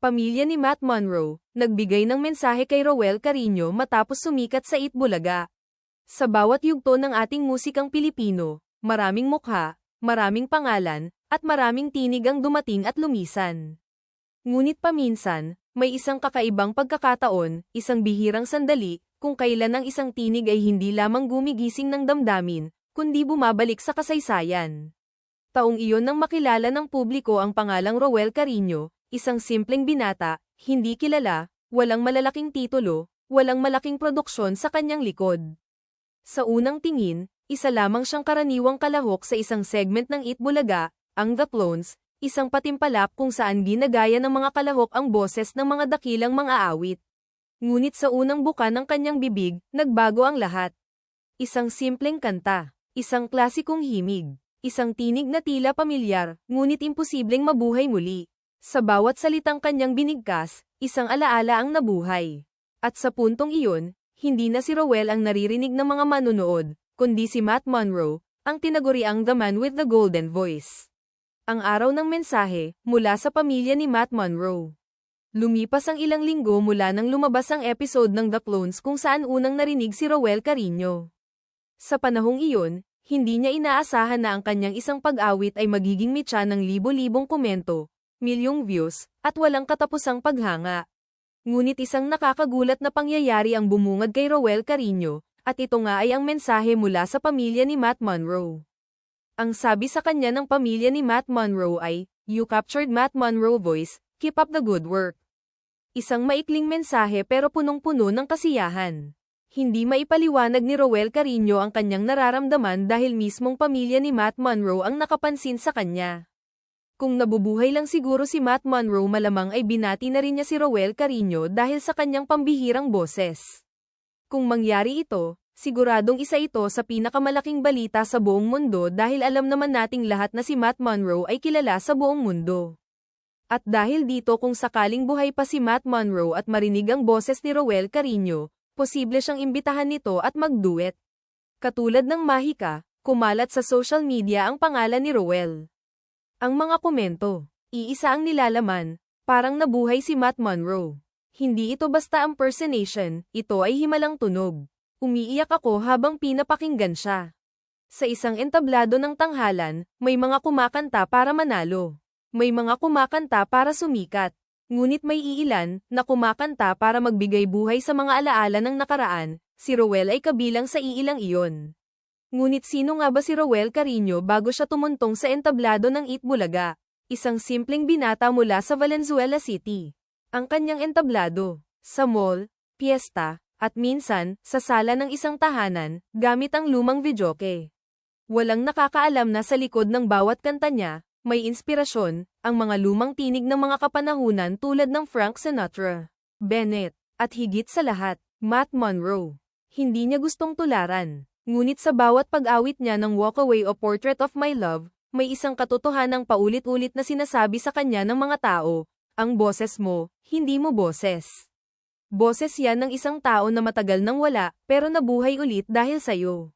Pamilya ni Matt Monroe, nagbigay ng mensahe kay Roel Carino matapos sumikat sa Itbulaga. Sa bawat yugto ng ating musikang Pilipino, maraming mukha, maraming pangalan, at maraming tinig ang dumating at lumisan. Ngunit paminsan, may isang kakaibang pagkakataon, isang bihirang sandali, kung kailan ang isang tinig ay hindi lamang gumigising ng damdamin, kundi bumabalik sa kasaysayan. Taong iyon nang makilala ng publiko ang pangalang Roel Carino, isang simpleng binata, hindi kilala, walang malalaking titulo, walang malaking produksyon sa kanyang likod. Sa unang tingin, isa lamang siyang karaniwang kalahok sa isang segment ng Itbulaga, ang The Clones, isang patimpalak kung saan ginagaya ng mga kalahok ang boses ng mga dakilang mga awit. Ngunit sa unang buka ng kanyang bibig, nagbago ang lahat. Isang simpleng kanta, isang klasikong himig, isang tinig na tila pamilyar, ngunit imposibleng mabuhay muli. Sa bawat salitang kanyang binigkas, isang alaala ang nabuhay. At sa puntong iyon, hindi na si Rowell ang naririnig ng mga manunood, kundi si Matt Monroe, ang tinaguriang The Man with the Golden Voice. Ang araw ng mensahe, mula sa pamilya ni Matt Monroe. Lumipas ang ilang linggo mula nang lumabas ang episode ng The Clones kung saan unang narinig si Rowell Carino. Sa panahong iyon, hindi niya inaasahan na ang kanyang isang pag-awit ay magiging mitya ng libo-libong komento, milyong views, at walang katapusang paghanga. Ngunit isang nakakagulat na pangyayari ang bumungad kay Rowell Carino, at ito nga ay ang mensahe mula sa pamilya ni Matt Monroe. Ang sabi sa kanya ng pamilya ni Matt Monroe ay, You captured Matt Monroe voice, keep up the good work. Isang maikling mensahe pero punong-puno ng kasiyahan. Hindi maipaliwanag ni Rowell Carino ang kanyang nararamdaman dahil mismong pamilya ni Matt Monroe ang nakapansin sa kanya. Kung nabubuhay lang siguro si Matt Monroe malamang ay binati na rin niya si Rowell Carino dahil sa kanyang pambihirang boses. Kung mangyari ito, siguradong isa ito sa pinakamalaking balita sa buong mundo dahil alam naman nating lahat na si Matt Monroe ay kilala sa buong mundo. At dahil dito kung sakaling buhay pa si Matt Monroe at marinig ang boses ni Rowell Carino, posible siyang imbitahan nito at magduet. Katulad ng Mahika, kumalat sa social media ang pangalan ni Rowell. Ang mga komento, iisa ang nilalaman, parang nabuhay si Matt Monroe. Hindi ito basta impersonation, ito ay himalang tunog. Umiiyak ako habang pinapakinggan siya. Sa isang entablado ng tanghalan, may mga kumakanta para manalo. May mga kumakanta para sumikat. Ngunit may iilan na kumakanta para magbigay buhay sa mga alaala ng nakaraan, si Rowell ay kabilang sa iilang iyon. Ngunit sino nga ba si Rowell Carino bago siya tumuntong sa entablado ng Itbulaga? Isang simpleng binata mula sa Valenzuela City. Ang kanyang entablado, sa mall, piyesta, at minsan, sa sala ng isang tahanan, gamit ang lumang videoke. Walang nakakaalam na sa likod ng bawat kanta niya, may inspirasyon, ang mga lumang tinig ng mga kapanahunan tulad ng Frank Sinatra, Bennett, at higit sa lahat, Matt Monroe. Hindi niya gustong tularan. Ngunit sa bawat pag-awit niya ng Walk Away o Portrait of My Love, may isang katotohanang paulit-ulit na sinasabi sa kanya ng mga tao, ang boses mo, hindi mo boses. Boses yan ng isang tao na matagal nang wala, pero nabuhay ulit dahil sa'yo.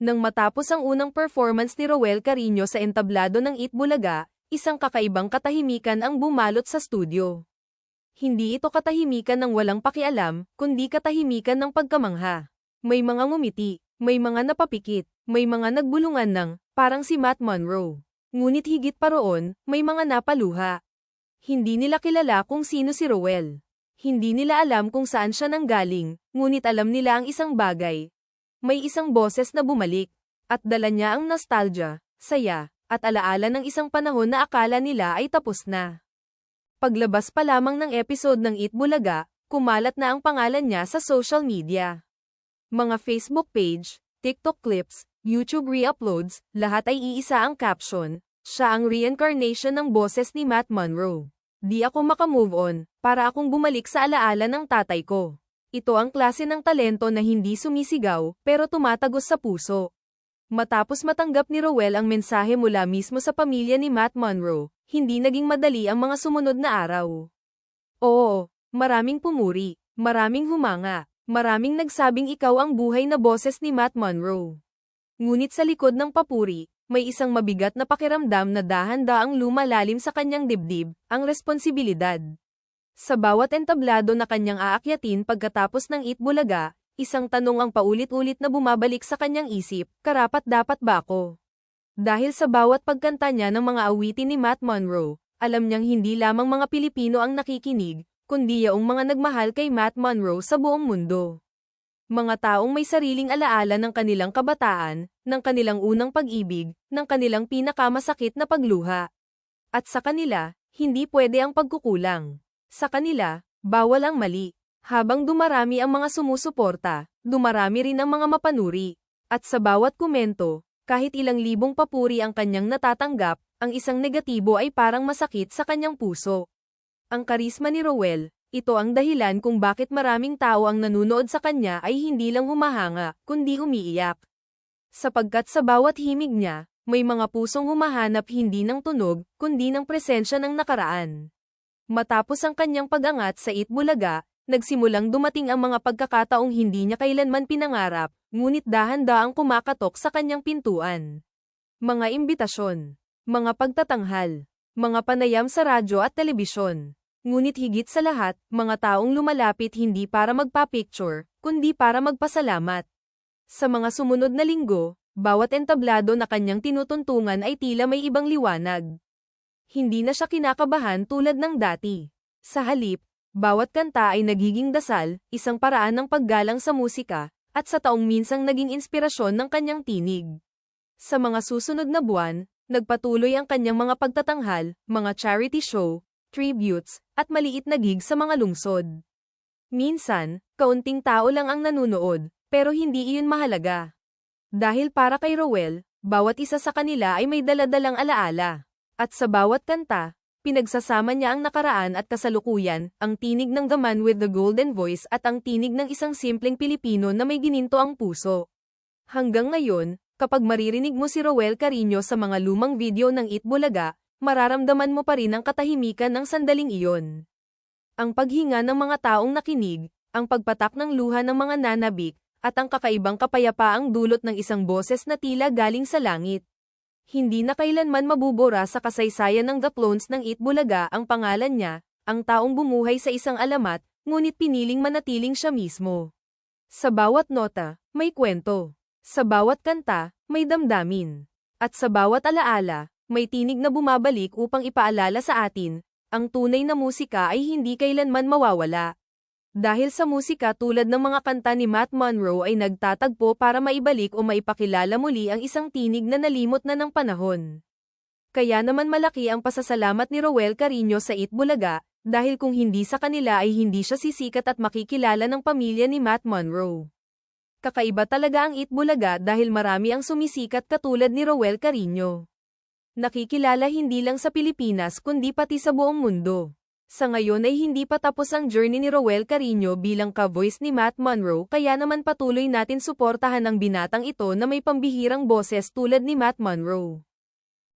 Nang matapos ang unang performance ni Rowell Carino sa entablado ng Itbulaga, isang kakaibang katahimikan ang bumalot sa studio. Hindi ito katahimikan ng walang pakialam, kundi katahimikan ng pagkamangha. May mga ngumiti, may mga napapikit, may mga nagbulungan ng, parang si Matt Monroe. Ngunit higit pa roon, may mga napaluha. Hindi nila kilala kung sino si Rowell. Hindi nila alam kung saan siya nanggaling, ngunit alam nila ang isang bagay. May isang boses na bumalik, at dala niya ang nostalgia, saya, at alaala ng isang panahon na akala nila ay tapos na. Paglabas pa lamang ng episode ng Eat Bulaga, kumalat na ang pangalan niya sa social media. Mga Facebook page, TikTok clips, YouTube re-uploads, lahat ay iisa ang caption. Siya ang reincarnation ng boses ni Matt Monroe. Di ako makamove on, para akong bumalik sa alaala ng tatay ko. Ito ang klase ng talento na hindi sumisigaw, pero tumatagos sa puso. Matapos matanggap ni Rowell ang mensahe mula mismo sa pamilya ni Matt Monroe, hindi naging madali ang mga sumunod na araw. Oo, maraming pumuri, maraming humanga, Maraming nagsabing ikaw ang buhay na boses ni Matt Monroe. Ngunit sa likod ng papuri, may isang mabigat na pakiramdam na dahan-daang lumalalim sa kanyang dibdib, ang responsibilidad. Sa bawat entablado na kanyang aakyatin pagkatapos ng Itbulaga, isang tanong ang paulit-ulit na bumabalik sa kanyang isip, karapat dapat ba ako? Dahil sa bawat pagkanta niya ng mga awitin ni Matt Monroe, alam niyang hindi lamang mga Pilipino ang nakikinig, kundi yaong mga nagmahal kay Matt Monroe sa buong mundo. Mga taong may sariling alaala ng kanilang kabataan, ng kanilang unang pag-ibig, ng kanilang pinakamasakit na pagluha. At sa kanila, hindi pwede ang pagkukulang. Sa kanila, bawal ang mali. Habang dumarami ang mga sumusuporta, dumarami rin ang mga mapanuri. At sa bawat komento, kahit ilang libong papuri ang kanyang natatanggap, ang isang negatibo ay parang masakit sa kanyang puso. Ang karisma ni Rowell, ito ang dahilan kung bakit maraming tao ang nanunood sa kanya ay hindi lang humahanga, kundi umiiyak. Sapagkat sa bawat himig niya, may mga pusong humahanap hindi ng tunog, kundi ng presensya ng nakaraan. Matapos ang kanyang pag-angat sa Itbulaga, nagsimulang dumating ang mga pagkakataong hindi niya kailanman pinangarap, ngunit dahan-daang kumakatok sa kanyang pintuan. Mga imbitasyon, mga pagtatanghal, mga panayam sa radyo at telebisyon. Ngunit higit sa lahat, mga taong lumalapit hindi para magpa-picture, kundi para magpasalamat. Sa mga sumunod na linggo, bawat entablado na kanyang tinutuntungan ay tila may ibang liwanag. Hindi na siya kinakabahan tulad ng dati. Sa halip, bawat kanta ay nagiging dasal, isang paraan ng paggalang sa musika, at sa taong minsang naging inspirasyon ng kanyang tinig. Sa mga susunod na buwan, nagpatuloy ang kanyang mga pagtatanghal, mga charity show, tributes, at maliit na gig sa mga lungsod. Minsan, kaunting tao lang ang nanunood, pero hindi iyon mahalaga. Dahil para kay Rowell, bawat isa sa kanila ay may daladalang alaala. At sa bawat kanta, pinagsasama niya ang nakaraan at kasalukuyan, ang tinig ng The Man with the Golden Voice at ang tinig ng isang simpleng Pilipino na may gininto ang puso. Hanggang ngayon, kapag maririnig mo si Rowell Carino sa mga lumang video ng Itbulaga, mararamdaman mo pa rin ang katahimikan ng sandaling iyon. Ang paghinga ng mga taong nakinig, ang pagpatak ng luha ng mga nanabik, at ang kakaibang kapayapaang dulot ng isang boses na tila galing sa langit. Hindi na kailanman mabubura sa kasaysayan ng The Clones ng Itbulaga ang pangalan niya, ang taong bumuhay sa isang alamat, ngunit piniling manatiling siya mismo. Sa bawat nota, may kwento. Sa bawat kanta, may damdamin. At sa bawat alaala, may tinig na bumabalik upang ipaalala sa atin, ang tunay na musika ay hindi kailanman mawawala. Dahil sa musika tulad ng mga kanta ni Matt Monroe ay nagtatagpo para maibalik o maipakilala muli ang isang tinig na nalimot na ng panahon. Kaya naman malaki ang pasasalamat ni Rowell Carino sa Itbulaga, dahil kung hindi sa kanila ay hindi siya sisikat at makikilala ng pamilya ni Matt Monroe. Kakaiba talaga ang Itbulaga dahil marami ang sumisikat katulad ni Rowell Carino. Nakikilala hindi lang sa Pilipinas kundi pati sa buong mundo. Sa ngayon ay hindi pa tapos ang journey ni Rowell Carino bilang ka-voice ni Matt Monroe kaya naman patuloy natin suportahan ang binatang ito na may pambihirang boses tulad ni Matt Monroe.